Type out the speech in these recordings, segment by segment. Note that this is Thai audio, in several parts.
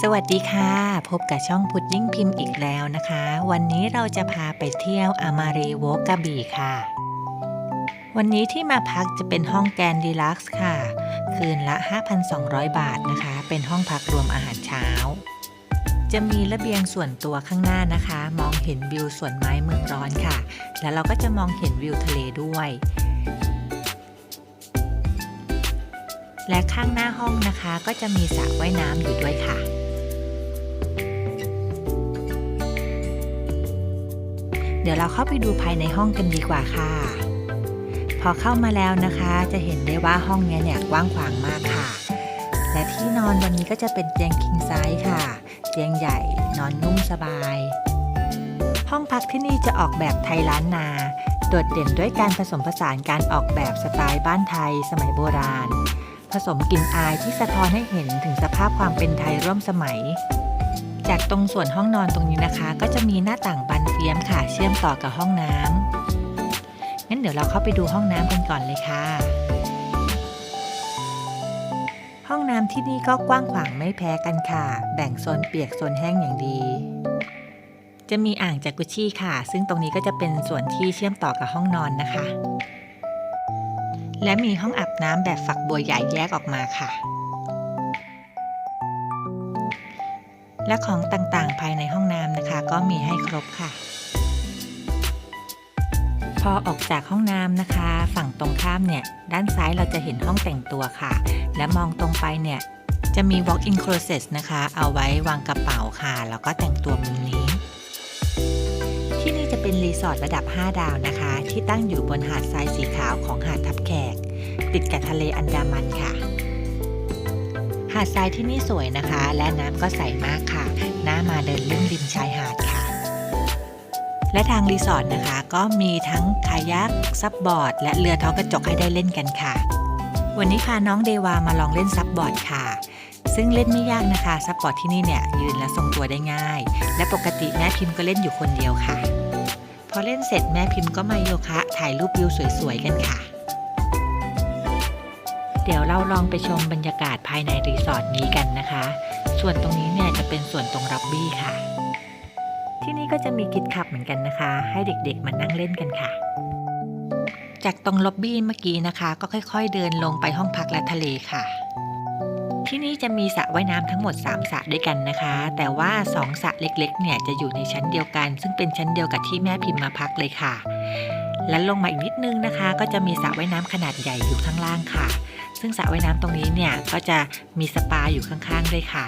สวัสดีค่ะ พบกับช่องพุดดิ้งพิมพ์อีกแล้วนะคะ วันนี้เราจะพาไปเที่ยวอามารีโวกระบีค่ะ วันนี้ที่มาพักจะเป็นห้องแกรนดีลักซ์ค่ะ คืนละ 5,200 บาทนะคะ เป็นห้องพักรวมอาหารเช้า จะมีระเบียงส่วนตัวข้างหน้านะคะ มองเห็นวิวสวนไม้เมืองร้อนค่ะ แล้วเราก็จะมองเห็นวิวทะเลด้วย และข้างหน้าห้องนะคะก็จะมีสระว่ายน้ำอยู่ด้วยค่ะ เดี๋ยวเราเข้าไปดูภายในห้องกันดีกว่าค่ะ พอเข้ามาแล้วนะคะจะเห็นได้ว่าห้องนี้เนี่ยกว้างขวางมากค่ะ และที่นอนวันนี้ก็จะเป็นเตียง king size ค่ะ เตียงใหญ่นอนนุ่มสบาย ห้องพักที่นี่จะออกแบบไทยล้านนาโดดเด่นด้วยการผสมผสานการออกแบบสไตล์บ้านไทยสมัยโบราณ ผสมกลิ่นอายที่สะท้อนให้เห็นถึงสภาพความเป็นไทยร่วมสมัย จากตรงส่วนห้องนอนตรงนี้นะคะ ก็จะมีหน้าต่างบานเฟียมค่ะ เชื่อมต่อกับห้องน้ำงั้นเดี๋ยวเราเข้าไปดูห้องน้ำกันก่อนเลยค่ะ ห้องน้ำที่นี่ก็กว้างขวางไม่แพ้กันค่ะ แบ่งโซนเปียกโซนแห้งอย่างดีจะมีอ่างจากกุชชี่ค่ะ ซึ่งตรงนี้ก็จะเป็นส่วนที่เชื่อมต่อกับห้องนอนนะคะ และมีห้องอาบน้ำแบบฝักบัวใหญ่แยกออกมาค่ะ และของต่างๆ ภายในห้องน้ำนะคะ ก็มีให้ครบค่ะ พอออกจากห้องน้ำนะคะ ฝั่งตรงข้ามเนี่ย ด้านซ้ายเราจะเห็นห้องแต่งตัวค่ะ และมองตรงไปเนี่ย จะมี walk-in closet นะคะ เอาไว้วางกระเป๋าค่ะ แล้วก็แต่งตัวมุมนี้ เป็นรีสอร์ทระดับ 5 ดาวนะคะ ที่ตั้งอยู่บนหาดทรายสีขาวของหาดทับแขก ติดกับทะเลอันดามันค่ะ หาดทรายที่นี่สวยนะคะ และน้ำก็ใสมากค่ะน่ามาเดินเล่นริมชายหาดค่ะ และทางรีสอร์ทนะคะ ก็มีทั้งคายักซับบอร์ด และเรือท้อกระจกให้ได้เล่นกันค่ะ วันนี้พาน้องเดวามาลองเล่นซับบอร์ดค่ะซึ่งเล่นไม่ยากนะคะซับบอร์ดที่นี่เนี่ยยืนและทรงตัวได้ง่าย และปกติแม่พิมพ์ก็เล่นอยู่คนเดียวค่ะ พอเล่นเสร็จแม่พิมพ์ก็มาโยคะ ถ่ายรูปวิวสวยๆกันค่ะ เดี๋ยวเราลองไปชมบรรยากาศภายในรีสอร์ทนี้กันนะคะ ส่วนตรงนี้เนี่ยจะเป็นส่วนตรงรับบี้ค่ะ ที่นี่ก็จะมีกิจขับเหมือนกันนะคะ ให้เด็กๆมานั่งเล่นกันค่ะ จากตรงล็อบบี้เมื่อกี้นะคะ ก็ค่อย ๆ เดินลงไปห้องพักและทะเลค่ะ ที่นี่จะมีสระว่ายน้ำทั้งหมด 3สระด้วยกันนะคะ แต่ว่า2สระเล็กๆ เนี่ยจะอยู่ในชั้นเดียวกัน ซึ่งเป็นชั้นเดียวกับที่แม่พิมพ์มาพักเลยค่ะ และลงมาอีกนิดนึงนะคะ ก็จะมีสระว่ายน้ำขนาดใหญ่อยู่ข้างล่างค่ะ ซึ่งสระว่ายน้ำตรงนี้เนี่ยก็จะมีสปาอยู่ข้างๆด้วยค่ะ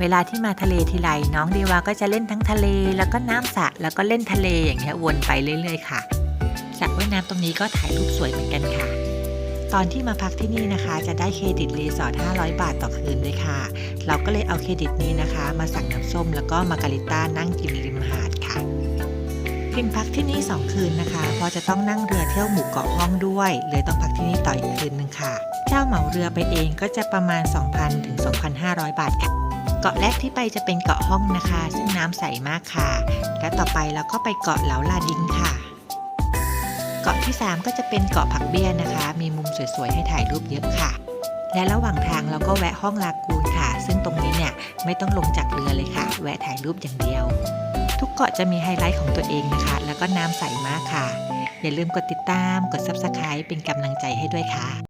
เวลาที่มาทะเลทีไรน้องเดวาก็จะเล่นทั้งทะเล แล้วก็น้ำสระแล้วก็เล่นทะเลอย่างเงี้ยวนไปเรื่อย ๆ ค่ะสระว่ายน้ำตรงนี้ก็ถ่ายรูปสวยเหมือนกันค่ะ ตอนที่มาพักที่นี่นะคะ จะได้เครดิตรีสอร์ท500 บาทต่อคืนด้วยค่ะ เราก็เลยเอาเครดิตนี้นะคะ มาสั่งน้ำส้มแล้วก็มาการิต้านั่งกินริมหาดค่ะพิมพักที่นี่ 2 คืนนะคะเพราะจะต้องนั่งเรือเที่ยวหมู่เกาะห้องด้วย เลยต้องพักที่นี่ต่ออีกคืนหนึ่งค่ะ เจ้าเหมาเรือไปเองก็จะประมาณ 2,000ถึง2,500 บาทค่ะเกาะแรกที่ไปจะเป็นเกาะห้องนะคะ ซึ่งน้ำใสมากค่ะ และต่อไปเราก็ไปเกาะเหลาลาดิงค่ะาะที่ 3 ก็จะเป็นเกาะผักเบี้ยนะคะ มีมุมสวยๆ ให้ถ่ายรูปเยอะค่ะ และระหว่างทางเราก็แวะห้องลากูนค่ะ ซึ่งตรงนี้เนี่ยไม่ต้องลงจากเรือเลยค่ะ แวะถ่ายรูปอย่างเดียว ทุกเกาะจะมีไฮไลท์ของตัวเองนะคะ แล้วก็น้ำใสมากค่ะ อย่าลืมกดติดตาม กด Subscribe เป็นกำลังใจให้ด้วยค่ะ